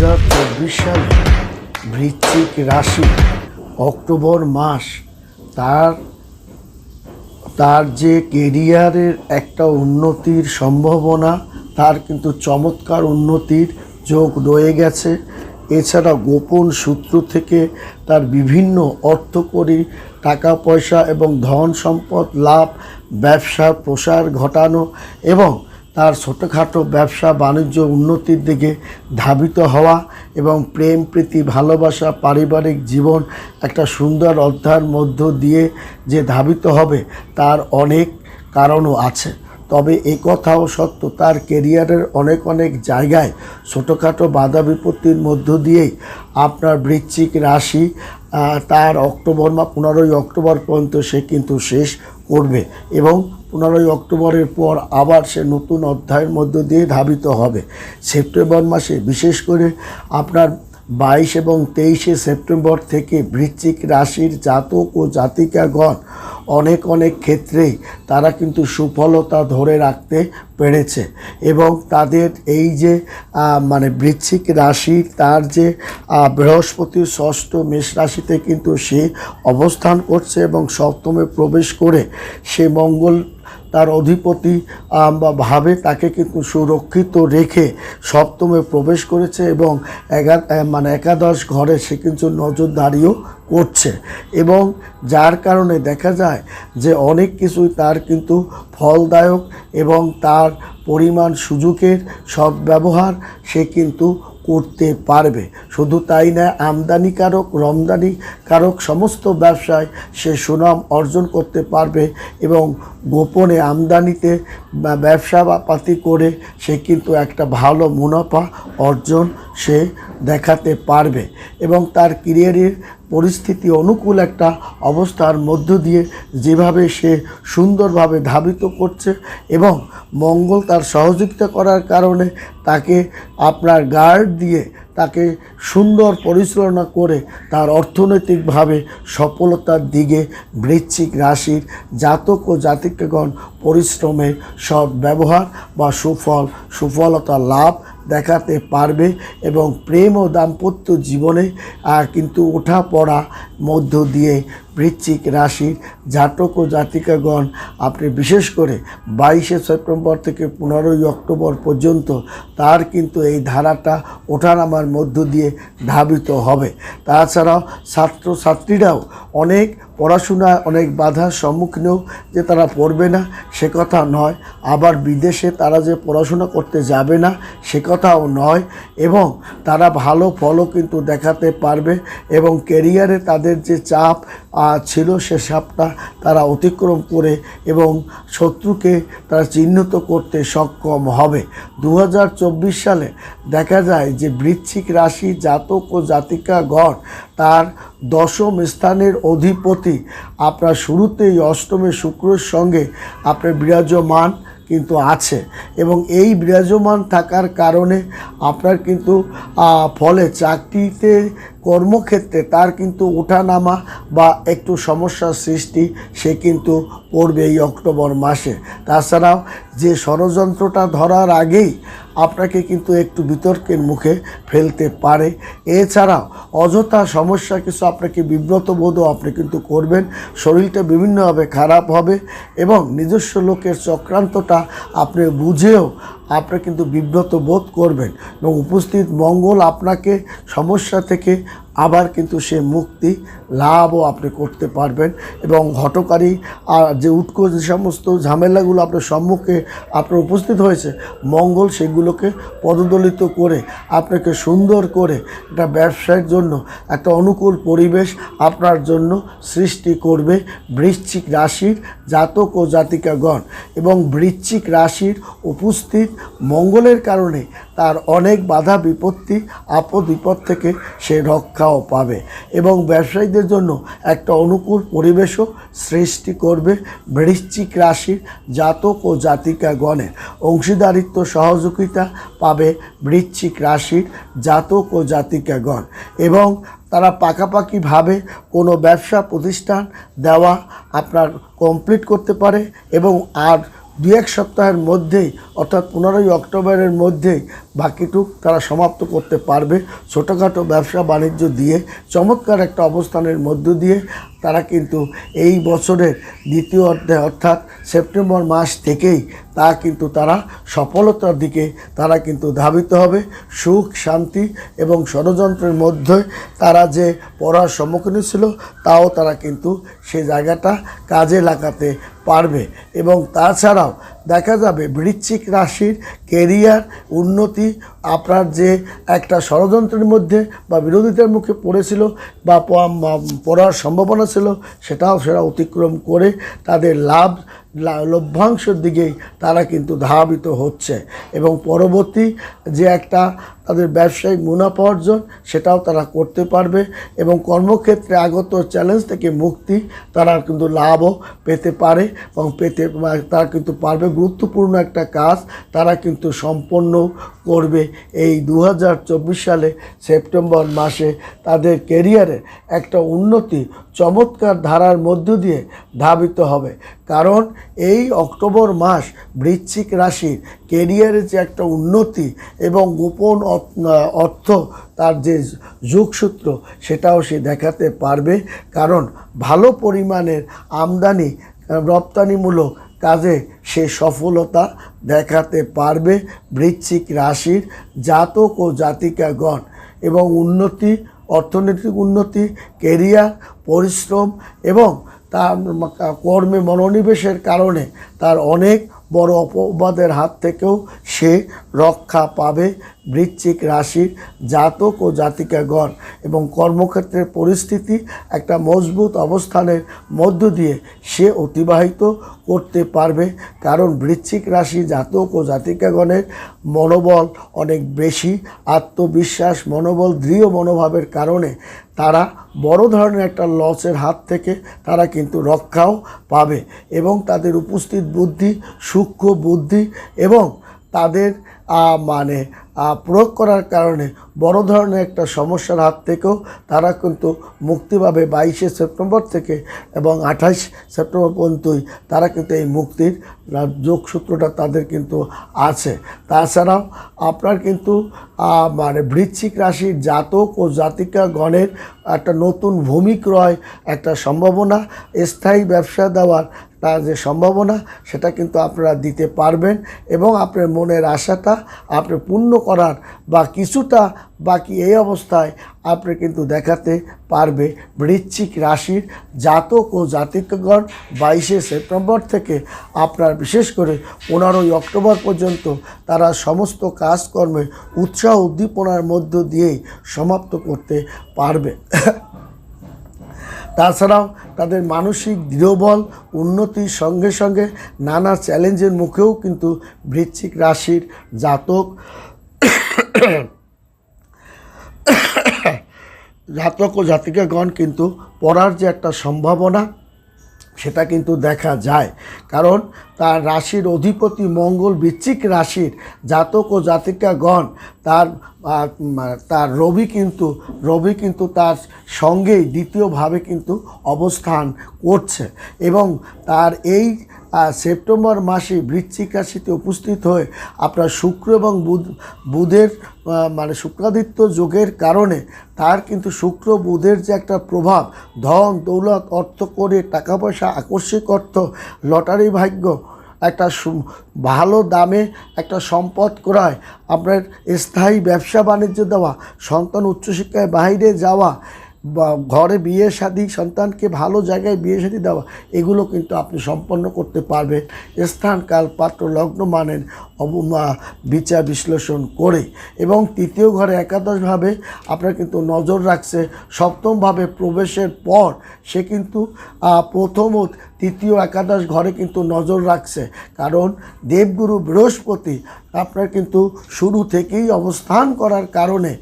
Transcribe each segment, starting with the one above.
হাজার চব্বিশ সালে বৃশ্চিক রাশি অক্টোবর মাস তার তার যে কেরিয়ারের একটা উন্নতির সম্ভাবনা, তার কিন্তু চমৎকার উন্নতির যোগ রয়ে গেছে। এছাড়া গোপন সূত্র থেকে তার বিভিন্ন অর্থকরী টাকা পয়সা এবং ধন সম্পদ, লাভ ব্যবসার প্রসার ঘটানো এবং তার ছোটোখাটো ব্যবসা, বাণিজ্য উন্নতির দিকে ধাবিত হওয়া এবং প্রেম, প্রীতি, ভালোবাসা, পারিবারিক জীবন একটা সুন্দর অধ্যায়ের মধ্য দিয়ে যে ধাবিত হবে তার অনেক কারণও আছে। তবে এ কথাও সত্য, তার কেরিয়ারের অনেক অনেক জায়গায় ছোটোখাটো বাধা বিপত্তির মধ্য দিয়েই আপনার বৃশ্চিক রাশি তার অক্টোবর বা পনেরোই অক্টোবর পর্যন্ত সে কিন্তু শেষ করবে এবং পনেরোই অক্টোবরের পর আবার সে নতুন অধ্যায়ের মধ্য দিয়ে ধাবিত হবে। সেপ্টেম্বর মাসে, বিশেষ করে আপনার বাইশ এবং তেইশে সেপ্টেম্বর থেকে বৃশ্চিক রাশির জাতক ও জাতিকাগণ অনেক অনেক ক্ষেত্রেই তারা কিন্তু সুফলতা ধরে রাখতে পেরেছে এবং তাদের এই যে মানে বৃশ্চিক রাশি তার যে আহ, বৃহস্পতির ষষ্ঠ মেষ রাশিতে কিন্তু সে অবস্থান করছে এবং সপ্তমে প্রবেশ করে সে মঙ্গল তার অধিপতি বা ভাবে তাকে কিন্তু সুরক্ষিত রেখে সপ্তমে প্রবেশ করেছে এবং মানে একাদশ ঘরে সে কিন্তু নজরদারিও করছে। এবং যার কারণে দেখা যায় যে অনেক কিছুই তার কিন্তু ফলদায়ক এবং তার পরিমাণ সুযোগের সদ্ব্যবহার সে কিন্তু করতে পারবে। শুধু তাই না আমদানিকারক, রমদানিকারক সমস্ত ব্যবসায় সে সুনাম অর্জন করতে পারবে এবং গোপনে আমদানিতে ব্যবসা বা পাতি করে সে কিন্তু একটা ভালো মুনাফা অর্জন সে দেখাতে পারবে। এবং তার ক্যারিয়ারের পরিস্থিতি অনুকূল একটা অবস্থার মধ্য দিয়ে যেভাবে সে সুন্দরভাবে ধাবিত করছে এবং মঙ্গল তার সহযোগিতা করার কারণে তাকে আপনার গার্ড দিয়ে তাকে সুন্দর পরিচালনা করে তার অর্থনৈতিকভাবে সফলতার দিকে বৃশ্চিক রাশির জাতক ও জাতিকগণ পরিশ্রমের সব ব্যবহার বা সুফল, সুফলতা লাভ দেখাতে পারবে এবং প্রেম ও দাম্পত্য জীবনে কিন্তু ওঠা পড়া মধ্য দিয়ে বৃশ্চিক রাশির জাতক ও জাতিকাগণ, আপনি বিশেষ করে বাইশে সেপ্টেম্বর থেকে পনেরোই অক্টোবর পর্যন্ত তার কিন্তু এই ধারাটা ওঠানামার মধ্য দিয়ে ধাবিত হবে। তাছাড়াও ছাত্রছাত্রীরাও অনেক পড়াশোনায় অনেক বাধার সম্মুখীনও যে তারা পড়বে না, সে কথা নয়। আবার বিদেশে তারা যে পড়াশোনা করতে যাবে না, সে কথাও নয় এবং তারা ভালো ফলও কিন্তু দেখাতে পারবে এবং কেরিয়ারে তাদের যে চাপ ছিল সে সাপটা তারা অতিক্রম করে এবং শত্রুকে তারা চিহ্নিত করতে সক্ষম হবে। দু হাজার চব্বিশ সালে দেখা যায় যে বৃশ্চিক রাশি জাতক ও জাতিকাগণ তার দশম স্থানের অধিপতি। আপনার শুরুতেই অষ্টমে শুক্রের সঙ্গে আপনার বিরাজমান। কিন্তু আছে এবং এই বিরাজমান থাকার কারণে আপনার কিন্তু ফলে চাকরিতে কর্মক্ষেত্রে তার কিন্তু ওঠানামা বা একটু সমস্যার সৃষ্টি সে কিন্তু পড়বে এই অক্টোবর মাসে। তাছাড়াও যে ষড়যন্ত্রটা ধরার আগেই আপনাকে কিন্তু একটু বিতর্কের মুখে ফেলতে পারে। এছাড়াও অযথা সমস্যা কিছু আপনাকে বিব্রত বোধও আপনি কিন্তু করবেন। শরীরটা বিভিন্নভাবে খারাপ হবে এবং নিজস্ব লোকের চক্রান্তটা আপনি বুঝেও আপনি কিন্তু বিব্রত বোধ করবেন এবং উপস্থিত মঙ্গল আপনাকে সমস্যা থেকে আবার কিন্তু সে মুক্তি লাভও আপনি করতে পারবেন এবং হটকারী আর যে উৎকো যে সমস্ত ঝামেলাগুলো আপনার সম্মুখে আপনার উপস্থিত হয়েছে, মঙ্গল সেগুলোকে পদদলিত করে আপনাকে সুন্দর করে একটা ব্যবসায়ের জন্য, একটা অনুকূল পরিবেশ আপনার জন্য সৃষ্টি করবে বৃশ্চিক রাশির জাতক ও জাতিকাগণ এবং বৃশ্চিক রাশির উপস্থিত মঙ্গলের কারণে তার অনেক বাধা, বিপত্তি, আপদ, বিপদ থেকে সে রক্ষাও পাবে এবং ব্যবসায়ীদের জন্য একটা অনুকূল পরিবেশও সৃষ্টি করবে বৃশ্চিক রাশির জাতক ও জাতিকাগণের। অংশীদারিত্ব সহযোগিতা পাবে বৃশ্চিক রাশির জাতক ও জাতিকাগণ এবং তারা পাকাপাকিভাবে কোনো ব্যবসা, প্রতিষ্ঠান দেওয়া আপনার কমপ্লিট করতে পারে এবং আর দু এক সপ্তাহের মধ্যেই, অর্থাৎ পনেরোই অক্টোবরের মধ্যেই বাকিটুক তারা সমাপ্ত করতে পারবে। ছোটোখাটো ব্যবসা বাণিজ্য দিয়ে, চমৎকার একটা অবস্থানের মধ্য দিয়ে তারা কিন্তু এই বছরের দ্বিতীয় অর্ধে অর্থাৎ সেপ্টেম্বর মাস থেকেই তা কিন্তু তারা সফলতার দিকে তারা কিন্তু ধাবিত হবে। সুখ, শান্তি এবং ষড়যন্ত্রের মধ্যে তারা যে পড়ার সম্মুখীন ছিল, তাও তারা কিন্তু সে জায়গাটা কাজে লাগাতে পারবে। এবং তাছাড়াও দেখা যাবে বৃশ্চিক রাশির কেরিয়ার উন্নতি, আপনার যে একটা ষড়যন্ত্রের মধ্যে বা বিরোধিতার মুখে পড়েছিল বা পড়ার সম্ভাবনা ছিল, সেটাও সেটা অতিক্রম করে তাদের লাভ লভ্যাংশের দিকেই তারা কিন্তু ধাবিত হচ্ছে। এবং পরবর্তী যে একটা তাদের ব্যবসায়িক মুনাফা অর্জন, সেটাও তারা করতে পারবে এবং কর্মক্ষেত্রে আগত চ্যালেঞ্জ থেকে মুক্তি তারা কিন্তু লাভও পেতে পারে এবং পেতে, তারা কিন্তু পারবে। গুরুত্বপূর্ণ একটা কাজ, তারা কিন্তু সম্পন্ন করবে এই দু হাজার চব্বিশ সালে সেপ্টেম্বর মাসে তাদের কেরিয়ারে একটা উন্নতি চমৎকার ধারার মধ্য দিয়ে ধাবিত হবে। কারণ এই অক্টোবর মাস বৃশ্চিক রাশির কেরিয়ারে যে একটা উন্নতি এবং গোপন অর্থ তার যে যুগসূত্র সেটাও সে দেখাতে পারবে। কারণ ভালো পরিমাণের আমদানি, রপ্তানিমূলক কাজে সে সফলতা দেখাতে পারবে বৃশ্চিক রাশির জাতক ও জাতিকাগণ এবং উন্নতি, অর্থনৈতিক উন্নতি কেরিয়ার পরিশ্রম এবং তার কর্মে মনোনিবেশের কারণে তার অনেক বড় অপবাদের হাত থেকেও সে রক্ষা পাবে বৃশ্চিক রাশির জাতক ও জাতিকাগণ এবং কর্মক্ষেত্রের পরিস্থিতি একটা মজবুত অবস্থানের মধ্য দিয়ে সে অতিবাহিত করতে পারবে। কারণ বৃশ্চিক রাশি জাতক ও জাতিকাগণের মনোবল অনেক বেশি, আত্মবিশ্বাস, মনোবল, দৃঢ় মনোভাবের কারণে তারা বড় ধরনের একটা লসের হাত থেকে তারা কিন্তু রক্ষাও পাবে এবং তাদের উপস্থিত বুদ্ধি, সূক্ষ্ম বুদ্ধি এবং তাদের মানে প্রয়োগ করার কারণে বড় ধরনের একটা সমস্যার হাত থেকেও তারা কিন্তু মুক্তি পাবে বাইশে সেপ্টেম্বর থেকে এবং আঠাইশ সেপ্টেম্বর পর্যন্তই তারা কিন্তু এই মুক্তির যোগসূত্রটা তাদের কিন্তু আছে। তাছাড়াও আপনার কিন্তু মানে বৃশ্চিক রাশির জাতক ও জাতিকা গণের একটা নতুন ভূমি ক্রয় একটা সম্ভাবনা, স্থায়ী ব্যবসা দেওয়ার তার যে সম্ভাবনা, সেটা কিন্তু আপনারা দিতে পারবেন এবং আপনার মনের আশাটা আপনি পূর্ণ করার বা কিছুটা বাকি এই অবস্থায় আপনি কিন্তু দেখাতে পারবে বৃশ্চিক রাশির জাতক ও জাতিকগণ বাইশে সেপ্টেম্বর থেকে আপনার বিশেষ করে পনেরোই অক্টোবর পর্যন্ত তারা সমস্ত কাজকর্মে উৎসাহ উদ্দীপনার মধ্য দিয়েই সমাপ্ত করতে পারবে। তাছাড়াও তাদের মানসিক দৃঢ়বল উন্নতির সঙ্গে সঙ্গে নানা চ্যালেঞ্জের মুখেও কিন্তু বৃশ্চিক রাশির জাতক জাতক ও জাতিকাগণ কিন্তু পড়ার যে একটা সম্ভাবনা সেটা কিন্তু দেখা যায়। কারণ তার রাশির অধিপতি মঙ্গল বৃশ্চিক রাশির জাতক ও জাতিকাগণ, তার তার রবি কিন্তু রবি কিন্তু তার সঙ্গেই দ্বিতীয়ভাবে কিন্তু অবস্থান করছে এবং তার এই সেপ্টেম্বর মাসে বৃশ্চিক রাশিতে উপস্থিত হয়ে আপনার শুক্র এবং বুধ, বুধের মানে শুক্রাদিত্য যোগের কারণে তার কিন্তু শুক্র বুধের যে একটা প্রভাব, ধন, দৌলত, অর্থ করে, টাকা পয়সা, আকস্মিক অর্থ, লটারি ভাগ্য, একটা ভালো দামে একটা সম্পদ ক্রয়, আপনার স্থায়ী ব্যবসা বাণিজ্য দেওয়া, সন্তান উচ্চশিক্ষায় বাইরে যাওয়া ঘরে বিয়ে শাদী, সন্তানকে ভালো জায়গায় বিয়ে শাদী দেওয়া, এগুলো কিন্তু আপনি সম্পন্ন করতে পারবেন। স্থান কাল পাত্র লগ্ন মানের বিচার বিশ্লেষণ করে। এবং তৃতীয় ঘরে একাদশভাবে আপনার কিন্তু নজর রাখছে, সপ্তমভাবে প্রবেশের পর সে কিন্তু প্রথম তৃতীয় একাদশ ঘরে কিন্তু নজর রাখছে। কারণ দেবগুরু বৃহস্পতি আপনার কিন্তু শুরু থেকেই অবস্থান করার কারণে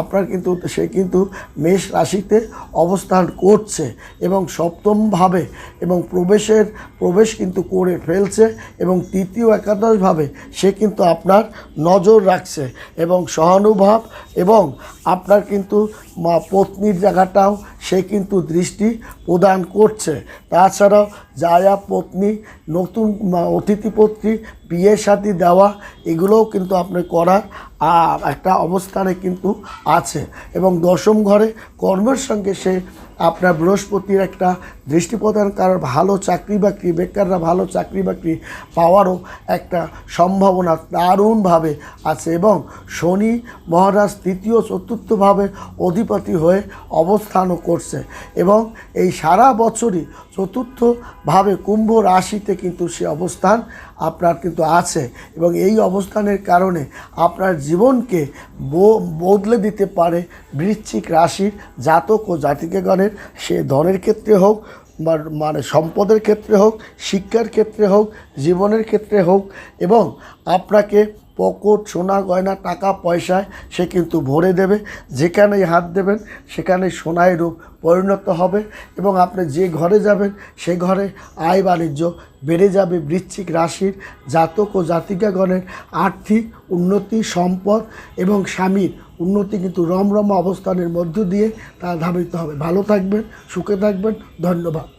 আপনার কিন্তু, সে কিন্তু মেষ রাশিতে অবস্থান করছে এবং সপ্তমভাবে এবং প্রবেশের, প্রবেশ কিন্তু করে ফেলছে এবং তৃতীয় একাদশভাবে সে কিন্তু আপনার নজর রাখছে এবং সহানুভাব এবং আপনার কিন্তু পত্নীর জায়গাটাও সে কিন্তু দৃষ্টি প্রদান করছে। তাছাড়াও যায়া পত্নী নতুন অতিথি অতিথিপত্নী বিয়ে সাথী দেওয়া, এগুলোও কিন্তু আপনার করার একটা অবস্থানে কিন্তু আছে। এবং দশম ঘরে কর্মের সঙ্গে সে আপনার বৃহস্পতির একটা দৃষ্টি প্রদান করার ভালো চাকরি বাকরি, বেকাররা ভালো চাকরি বাকরি পাওয়ারও একটা সম্ভাবনা দারুণভাবে আছে। এবং শনি মহারাজ তৃতীয়, চতুর্থভাবে অধিপতি হয়ে অবস্থানও করছে। এবং এই সারা বছরই চতুর্থভাবে কুম্ভ রাশিতে কিন্তু সে অবস্থান আপনার কিন্তু আছে এবং এই অবস্থানের কারণে আপনার জীবনকে বদলে দিতে পারে বৃশ্চিক রাশির জাতক ও জাতিকাগণের। সে ধনের ক্ষেত্রে হোক বা- মানে সম্পদের ক্ষেত্রে হোক, শিক্ষার ক্ষেত্রে হোক, জীবনের ক্ষেত্রে হোক এবং আপনাকে পকট, সোনা, গয়না, টাকা পয়সায় সে কিন্তু ভরে দেবে। যেখানেই হাত দেবেন সেখানে সোনায় রূপ পরিণত হবে এবং আপনি যে ঘরে যাবেন, সে ঘরে আয় বাণিজ্য বেড়ে যাবে। বৃশ্চিক রাশির জাতক ও জাতিকাগণের আর্থিক উন্নতি, সম্পদ এবং স্বামীর উন্নতি কিন্তু রমরমা অবস্থানের মধ্য দিয়ে তা ধাবিত হবে। ভালো থাকবেন, সুখে থাকবেন। ধন্যবাদ।